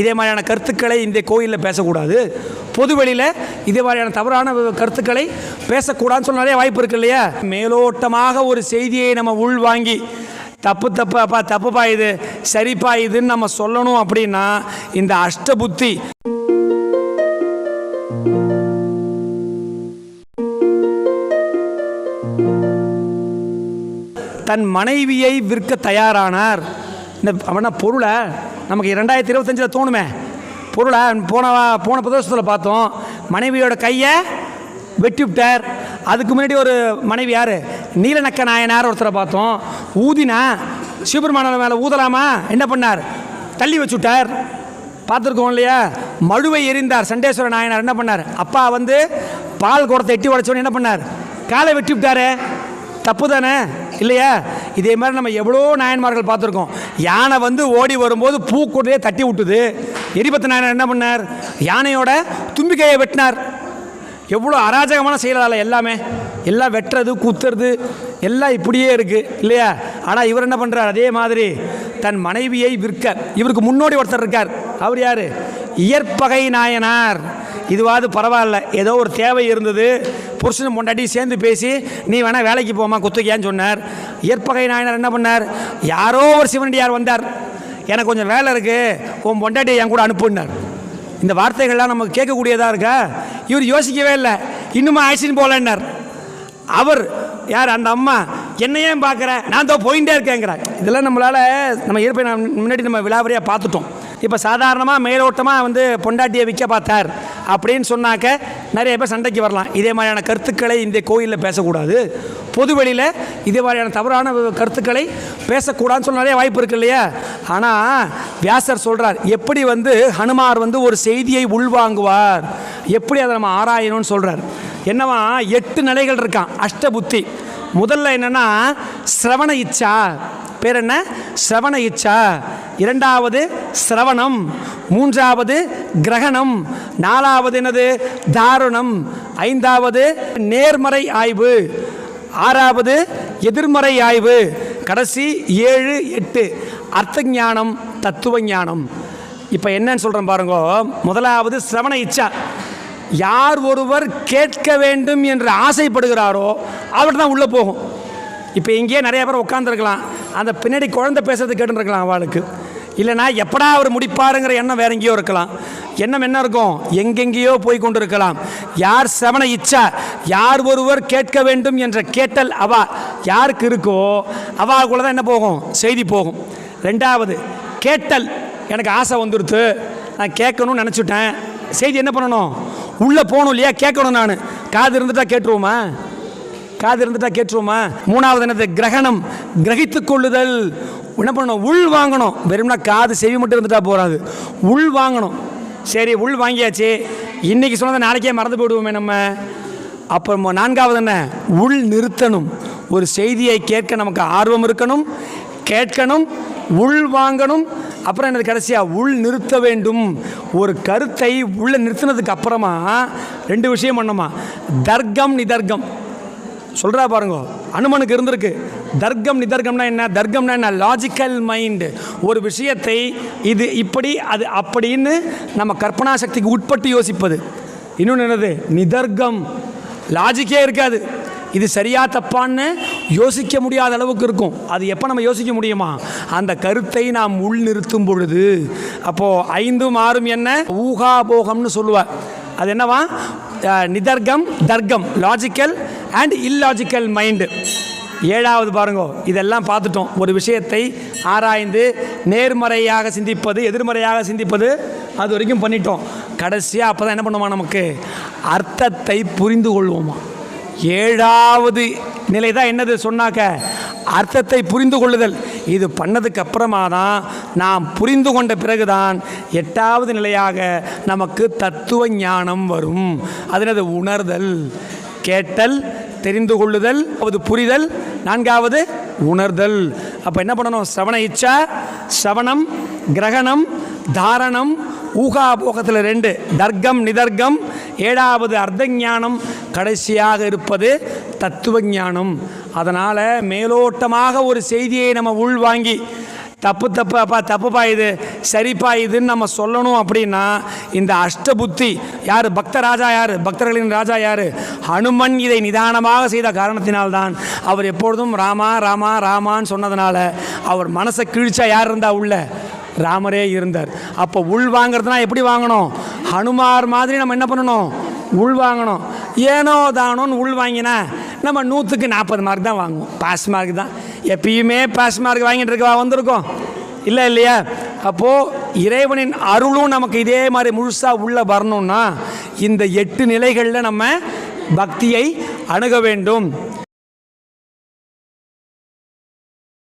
இதே மாதிரியான கருத்துக்களை இந்த கோயிலில் பேசக்கூடாது. பொதுவெளியில் இதே மாதிரியான தவறான கருத்துக்களை பேசக்கூடாதுன்னு சொல்ல நிறைய வாய்ப்பு இருக்கு இல்லையா? மேலோட்டமாக ஒரு செய்தியை நம்ம உள்வாங்கி தப்பு தப்பாப்பா தப்புப்பா இது சரிப்பா இதுன்னு நம்ம சொல்லணும் அப்படின்னா இந்த அஷ்டபுத்தி தன் மனைவியை விற்க தயாரானார். இந்த அவனா பொருளை நமக்கு ரெண்டாயிரத்தி இருபத்தஞ்சில் தோணுமே. பொருளை போன போன பிரதோஷத்தில் பார்த்தோம். மனைவியோட கையை வெட்டி விட்டார். அதுக்கு முன்னாடி ஒரு மனைவி யார்? நீலநக்க நாயனார் ஒருத்தரை பார்த்தோம். ஊதினா சிவபெருமான மேலே ஊதலாமா? என்ன பண்ணார்? தள்ளி வச்சு விட்டார். பார்த்துருக்கோம் இல்லையா? மழுவை எரிந்தார் சண்டேஸ்வர நாயனார். என்ன பண்ணார்? அப்பா வந்து பால் குடத்தை எட்டி உடைச்சோன்னு என்ன பண்ணார்? காலை வெட்டி விட்டாரு. தப்பு தானே? இல்லையா? இதே மாதிரி நம்ம எவ்வளோ நாயன்மார்கள் பார்த்துருக்கோம். யானை வந்து ஓடி வரும்போது பூக்கூடையே தட்டி விட்டுது. எரிபத்து நாயனர் என்ன பண்ணார்? யானையோட தும்பிக்கையை வெட்டினார். எவ்வளோ அராஜகமான செயலாளர் எல்லாமே. எல்லாம் வெட்டுறது குத்துறது எல்லாம் இப்படியே இருக்குது இல்லையா? ஆனால் இவர் என்ன பண்ணுறார் அதே மாதிரி தன் மனைவியை விற்க. இவருக்கு முன்னோடி ஒருத்தர் இருக்கார். அவர் யார்? இயற்பகை நாயனார். இதுவாது பரவாயில்ல. ஏதோ ஒரு தேவை இருந்தது. புருஷனும் பொண்டாட்டி சேர்ந்து பேசி நீ வேணால் வேலைக்கு போமா குத்துக்கியான்னு சொன்னார். இயற்பகை நாயனார் என்ன பண்ணார்? யாரோ ஒரு சிவனடியார் வந்தார். எனக்கு கொஞ்சம் வேலை இருக்குது உன் பொண்டாட்டியை என் கூட அனுப்புனார் இந்த வார்த்தைகள்லாம் நமக்கு கேட்கக்கூடியதாக இருக்கா? இவர் யோசிக்கவே இல்லை. இன்னுமா ஆக்சின் போகலன்னார். அவர் யார் அந்த அம்மா? என்னையே பார்க்குறேன் பார்க்குற? நான் தான் போயிட்டே இருக்கேங்கிறார். இதெல்லாம் நம்மளால் நம்ம இயற்பை முன்னாடி நம்ம விலாவரியாக பார்த்துட்டோம். இப்போ சாதாரணமாக மேலோட்டமாக வந்து பொண்டாட்டியை விற்க பார்த்தார் அப்படின்னு சொன்னாக்க நிறைய பேர் சண்டைக்கு வரலாம். இதே மாதிரியான கருத்துக்களை இந்த கோயிலில் பேசக்கூடாது. பொதுவெளியில் இதே மாதிரியான தவறான கருத்துக்களை பேசக்கூடாதுன்னு சொல்ல நிறைய வாய்ப்பு இருக்கு இல்லையா? ஆனால் வியாசர் சொல்கிறார் எப்படி வந்து ஹனுமார் வந்து ஒரு செய்தியை உள்வாங்குவார்? எப்படி அதை நம்ம ஆராயணும்னு சொல்கிறார் என்னவா எட்டு நிலைகள் இருக்கான் அஷ்டபுத்தி. முதல்ல என்னன்னா சிரவண இச்சா. பேர் என்ன? சிரவண இச்சா. இரண்டாவது சிரவணம். மூன்றாவது கிரகணம். நாலாவது என்னது? தாருணம். ஐந்தாவது நேர்மறை ஆய்வு. ஆறாவது எதிர்மறை ஆய்வு. கடைசி ஏழு எட்டு. அர்த்த ஞானம் தத்துவ ஞானம் இப்போ என்னன்னு சொல்கிறேன் பாருங்க. முதலாவது சிரவண இச்சா. யார் ஒருவர் கேட்க வேண்டும் என்று ஆசைப்படுகிறாரோ அவர்கிட்ட தான் உள்ளே போகும். இப்போ இங்கேயே நிறைய பேர் உட்காந்துருக்கலாம் அந்த பின்னாடி குழந்தை பேசுறது கேட்டுருக்கலாம் அவளுக்கு. இல்லைனா எப்படா அவர் முடிப்பாருங்கிற எண்ணம் வேற எங்கேயோ இருக்கலாம். எண்ணம் என்ன இருக்கும்? எங்கெங்கேயோ போய் கொண்டு இருக்கலாம் யார் செவனை இச்சா? யார் ஒருவர் கேட்க வேண்டும் என்ற கேட்டல் அவா யாருக்கு இருக்கோ அவாக்குள்ள தான் என்ன போகும்? செய்தி போகும். ரெண்டாவது கேட்டல். எனக்கு ஆசை வந்துடுத்து நான் கேட்கணும்னு நினச்சிட்டேன். செய்தி என்ன பண்ணணும்? உள்ளே போகணும் இல்லையா? கேட்கணும் நான். காது இருந்துட்டா கேட்டுருவோமா? காது இருந்துட்டா கேட்டுருவோமா? மூணாவது என்னது? கிரகணம். கிரகித்து கொள்ளுதல். என்ன பண்ணணும்? உள் வாங்கணும். வெறும்னா காது செவி மட்டும் இருந்துட்டா போகாது உள் வாங்கணும். சரி உள் வாங்கியாச்சு. இன்றைக்கி சொன்னதை நாளைக்கே மறந்து போயிடுவோமே நம்ம. அப்புறம் நான்காவது என்ன? உள் நிறுத்தணும். ஒரு செய்தியை கேட்க நமக்கு ஆர்வம் இருக்கணும். கேட்கணும். உள் வாங்கணும். அப்புறம் என்னது கடைசியாக உள் நிறுத்த வேண்டும். ஒரு கருத்தை உள்ளே நிறுத்தினதுக்கு அப்புறமா ரெண்டு விஷயம் பண்ணுமா தர்க்கம் நிதர்க்கம். சொல்கிறா பாருங்க. அனுமனுக்கு இருந்திருக்கு. தர்க்கம் நிதர்க்கம்னா என்ன? தர்க்கம்னா என்ன? லாஜிக்கல் மைண்டு ஒரு விஷயத்தை இது இப்படி அது அப்படின்னு நம்ம கற்பனா சக்திக்கு உட்பட்டு யோசிப்பது. இன்னொன்று என்னது? நிதர்க்கம். லாஜிக்கே இருக்காது. இது சரியா தப்பான்னு யோசிக்க முடியாத அளவுக்கு இருக்கும். அது எப்போ நம்ம யோசிக்க முடியுமா? அந்த கருத்தை நாம் உள் நிறுத்தும் பொழுது. அப்போது ஐந்தும் ஆறும் என்ன? ஊகாபோகம்னு சொல்லுவார். அது என்னவா? நிதர்க்கம் தர்க்கம் லாஜிக்கல் அண்ட் இல்லாஜிக்கல் மைண்டு ஏழாவது பாருங்க இதெல்லாம் பார்த்துட்டோம். ஒரு விஷயத்தை ஆராய்ந்து நேர்மறையாக சிந்திப்பது எதிர்மறையாக சிந்திப்பது அது வரைக்கும் பண்ணிட்டோம். கடைசியாக அப்போ தான் என்ன பண்ணுவோமா நமக்கு? அர்த்தத்தை புரிந்து கொள்வோமா? ஏழாவது நிலை தான் என்னது சொன்னாக்க அர்த்தத்தை புரிந்து கொள்ளுதல். இது பண்ணதுக்கு அப்புறமா தான் நாம் புரிந்து கொண்ட பிறகுதான் எட்டாவது நிலையாக நமக்கு தத்துவ ஞானம் வரும். அதனது உணர்தல். கேட்டல் தெரிந்து கொள்ளுதல் அது புரிதல். நான்காவது உணர்தல். அப்போ என்ன பண்ணணும்? சவண இச்சா சவணம் கிரகணம் தாரணம் ஊகாபோகத்தில் ரெண்டு. தர்க்கம் நிதர்க்கம் ஏழாவது அர்த்த ஞானம் கடைசியாக இருப்பது தத்துவ ஞானம் அதனால் மேலோட்டமாக ஒரு செய்தியை நம்ம உள்வாங்கி தப்பு தப்பு அப்பா தப்புப்பா இது சரிப்பா இதுன்னு நம்ம சொல்லணும் அப்படின்னா இந்த அஷ்டபுத்தி யார்? பக்த ராஜா யார்? பக்தர்களின் ராஜா யார்? ஹனுமன் இதை நிதானமாக செய்த காரணத்தினால்தான் அவர் எப்பொழுதும் ராமா ராமா ராமான்னு சொன்னதுனால அவர் மனசை கிழிச்சா யார் இருந்தா உள்ள? ராமரே இருந்தார். அப்போ உள் வாங்குறதுனா எப்படி வாங்கணும்? ஹனுமார் மாதிரி நம்ம என்ன பண்ணணும்? உள் வாங்கணும். ஏனோ தானோன்னு உள் வாங்கினா நம்ம நூற்றுக்கு நாற்பது மார்க் தான் வாங்குவோம். பாஸ் மார்க் தான். எப்பயுமே பாஸ் மார்க் வாங்கிட்டு இருக்கவா வந்திருக்கோம். இல்லை இல்லையா? அப்போது இறைவனின் அருளும் நமக்கு இதே மாதிரி முழுசாக உள்ளே வரணும்னா இந்த எட்டு நிலைகளில் நம்ம பக்தியை அணுக வேண்டும்.